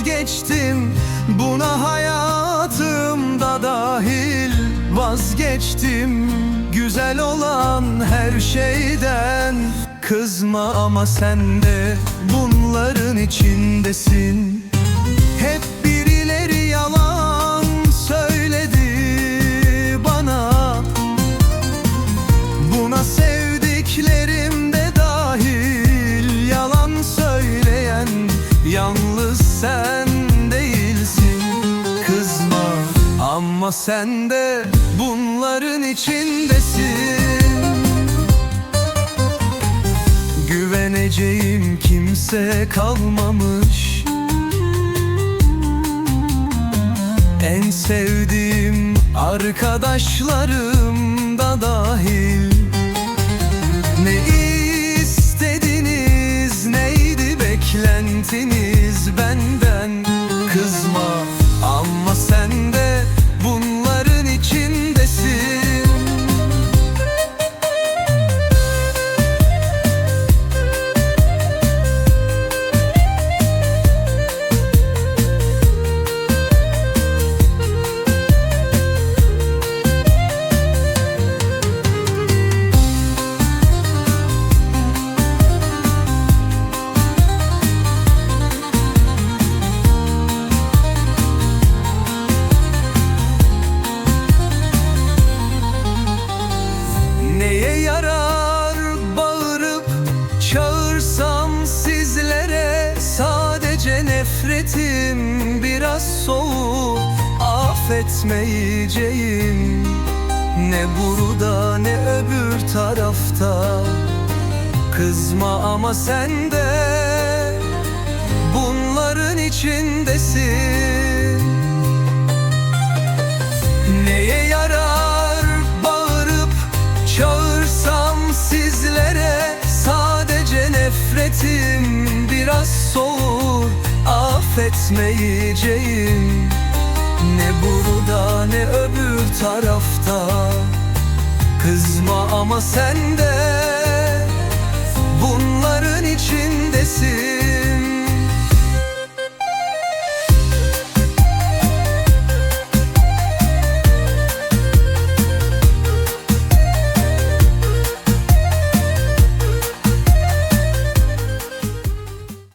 vazgeçtim. Buna hayatımda dahil vazgeçtim. Güzel olan her şeyden Kızma ama sen de bunların içindesin. Hep birileri yalan söyledi bana. Buna sevdiklerim de dahil Yalan söyleyen yalnız ama sen de bunların içindesin. Güveneceğim kimse kalmamış. En sevdiğim arkadaşlarım da dahil. Ne istediniz neydi beklentiniz? Benden biraz soğuk affetmeyeceğim. Ne burada ne öbür tarafta. Kızma ama sen de bunların içindesin. Neye yarar bağırıp çağırsam sizlere? Sadece nefretim biraz soğur affetmeyeceğim. Ne burada ne öbür tarafta. Kızma ama sen de